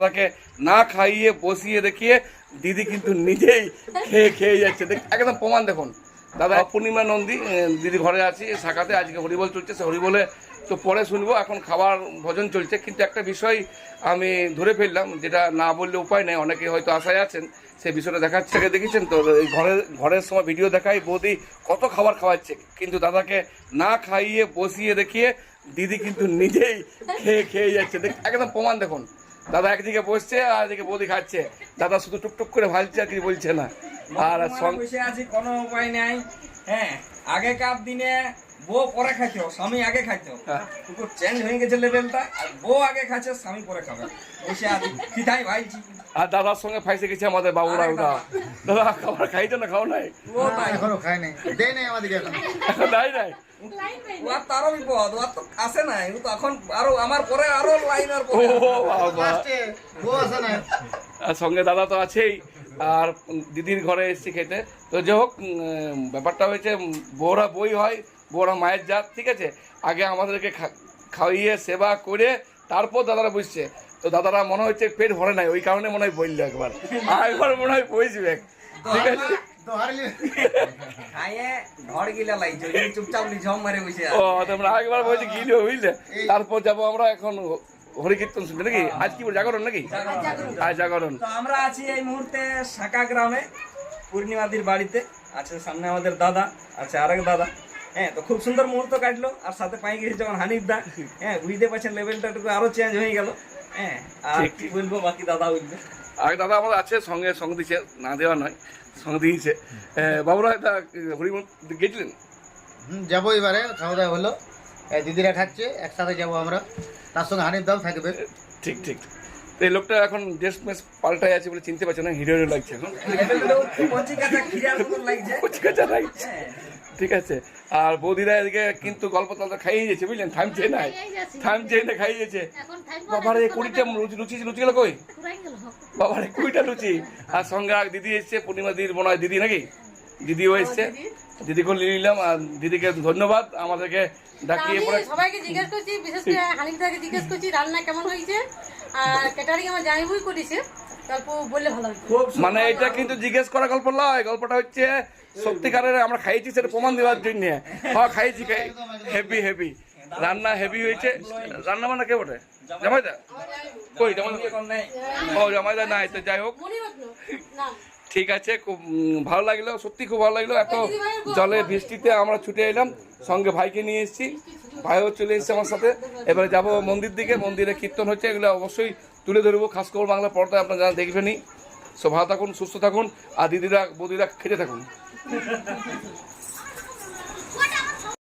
তাকে না খাইয়ে, বসিয়ে দেখিয়ে দিদি কিন্তু নিজেই খেয়ে খেয়ে যাচ্ছে। দেখ- একদম প্রমাণ দেখুন। দাদা পূর্ণিমা নন্দী দিদি ঘরে আছি, শাখাতে আজকে হরিবল চলছে, সে হরিবলে তো পরে শুনব, এখন খাবার ভোজন চলছে। কিন্তু একটা বিষয় আমি ধরে ফেললাম, যেটা না বললে উপায় নেই, অনেকে হয়তো আশায় আছেন সেই বিষয়টা দেখাচ্ছে দেখেছেন তো, এই ঘরের ঘরের সময় ভিডিও দেখাই, বৌদি কত খাবার খাওয়াচ্ছে। কিন্তু দাদাকে না খাইয়ে, বসিয়ে দেখিয়ে দিদি কিন্তু নিজেই খেয়ে খেয়ে যাচ্ছে। দেখ- একদম প্রমাণ দেখুন। দাদা একদিকে বসছে আর এদিকে বলি খাচ্ছে। দাদা শুধু টুকটুক করে ভালছে আর কিছু বলছে না। আর বসে আছি কোনো উপায় নাই। হ্যাঁ আগেকার দিনে বউ পরে খাইতো স্বামী আগে খাইতো। হ্যাঁ। চেঞ্জ হয়ে গেছে লেভেলটা আর বউ আগে খাচ্ছে স্বামী পরে খাবে। বসে আছি। খিদাই ভাইছি আর দাদার সঙ্গে ফাইসে গেছে আমাদের বাবুরা আরে ওরা। দাদা খাবার খাইছো না খাও নাই? ও এখনও খায় নাই। দেয় নাই আমাদেরকে এখন। এখন নাই নাই? ও আর তারও বিপদ ও তো আসে নাই। তো এখন আরও আমার পরে আরও লাইনের ও বাবা। আসে নাই আর সঙ্গে দাদা তো আছেই। আর দিদির ঘরে এসেছি খেতে। তো যাই হোক ব্যাপারটা হয়েছে বউরা বই হয় বউরা মায়ের জাত ঠিক আছে? আগে আমাদেরকে খাইয়ে সেবা করে তারপর দাদারা বুঝছে তো দাদারা মনে হচ্ছে পেট ভরে নাই ওই কারণে মনে হয় বলল একবার। আর একবার মনে হয় বইসবে ঠিক আছে? তারপর যাব আমরা এখন হরিকীর্তন শুনতে নাকি? আজ কি বল, জাগরণ নাকি? আজ জাগরণ। তো আমরা আছি এই মুহূর্তে শাকা গ্রামে পূর্ণিমাদির বাড়িতে। আছে সামনে আমাদের দাদা আছে আরেক দাদা। হ্যাঁ তো খুব সুন্দর মুহূর্ত কাটলো আর সাথে পাই গেছি যখন হানিফ দা হ্যাঁ বুঝতে পারছেন লেভেলটা একটু আরও চেঞ্জ হয়ে গেল। হ্যাঁ আর কি বলব বাকি দাদা বলবে আর দাদা আমাদের আছে সঙ্গে সঙ্গ দিচ্ছে না দেওয়া নয় সঙ্গ দিয়েছে। বাবুরা এটা হরিমন গেছিলেন? হুম যাব এবারে খাওয়া দাওয়া হলো দিদিরা খাচ্ছে একসাথে যাব আমরা। তার সঙ্গে হানিফ দাও থাকবে। ঠিক ঠিক। তো এই লোকটা এখন ড্রেস মেস পাল্টাই আছে বলে চিনতে পারছে না হিরো হিরো লাগছে এখন। ঠিক আছে লাগছে। ঠিক আছে। আর বৌদিরা এদিকে কিন্তু গল্প তল্প খাইয়ে গেছে বুঝলেন? থামছে না থামছে না খাইয়ে গেছে বাবারে কুড়িটা লুচি লুচি লুচি গেল কই? বাবারে কুড়িটা লুচি। আর সঙ্গে দিদি এসছে পূর্ণিমা দিদির মনে হয় দিদি নাকি? দিদিও এসছে। দিদিকে নিয়ে নিলাম আর দিদিকে ধন্যবাদ আমাদেরকে ডাকিয়ে পরে। সবাইকে জিজ্ঞেস করছি বিশেষ করে হানিফদাকে জিজ্ঞেস করছি রান্না কেমন হয়েছে? আর ক্যাটারিং আমার জামাইবুই করেছে মানে এটা কিন্তু জিজ্ঞেস করা গল্প নয় গল্পটা হচ্ছে সত্যিকারের আমরা খাইয়েছি সেটা প্রমাণ দেওয়ার জন্য। হ্যাঁ খাইয়েছি খাই হেভি হেভি রান্না হেভি হয়েছে। রান্না মানে কে বটে? জামাইদা? কই জামাইদা? ও জামাইদা নাই তো যাই হোক। ঠিক আছে, খুব ভালো লাগল, সত্যি খুব ভালো লাগল। এত জলে বৃষ্টিতে আমরা ছুটে এলাম, সঙ্গে ভাইকে নিয়ে এসেছি, ভাইও চলে এসেছে আমার সাথে। এবারে যাব মন্দির দিকে, মন্দিরে কীর্তন হচ্ছে, এগুলো অবশ্যই তুলে ধরবো। খাস খবর বাংলা পর্দায় আপনারা যারা দেখবেনই সো ভালো থাকুন, সুস্থ থাকুন, আর দিদিরা, বদিরা খেতে থাকুন।